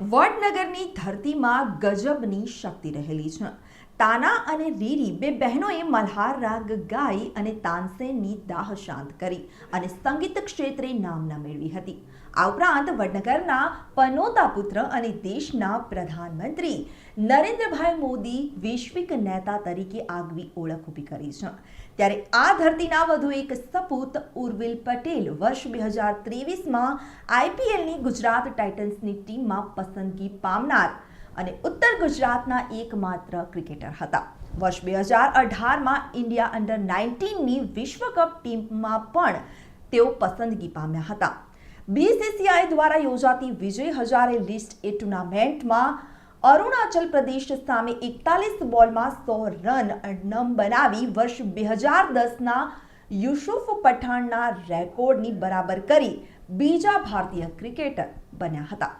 વડનગરની ધરતીમાં ગજબની શક્તિ રહેલી છે. તાના અને રીરી બે બહેનોએ મલ્હાર રાગ ગાઈ અને તાનસેનની દાહ શાંત કરી અને સંગીત ક્ષેત્રે નામના મેળવી હતી. આ ઉપરાંત વડનગરના પનોતા પુત્ર અને દેશના પ્રધાનમંત્રી નરેન્દ્રભાઈ મોદી વૈશ્વિક નેતા તરીકે આગવી ઓળખ ઊભી કરી છે. ત્યારે આ ધરતીના વધુ એક સપૂત ઉર્વિલ પટેલ વર્ષ બે હજાર ત્રેવીસમાં આઈપીએલની ગુજરાત ટાઇટન્સની ટીમમાં પસંદગી પામનાર અને ઉત્તર ગુજરાતના એકમાત્ર ક્રિકેટર હતા. વર્ષ બે હજાર અઢારમાં ઇન્ડિયા અંડર નાઇન્ટીનની વિશ્વ કપ ટીમમાં પણ તેઓ પસંદગી પામ્યા હતા. બીસીસીઆઈ દ્વારા યોજાતી વિજય હજારે લિસ્ટ એ ટુર્નામેન્ટમાં અરુણાચલ પ્રદેશ સામે એકતાલીસ બોલમાં સો રન નમ બનાવી વર્ષ બે હજાર દસના યુસુફ પઠાણના રેકોર્ડની બરાબર કરી બીજા ભારતીય ક્રિકેટર બન્યા હતા.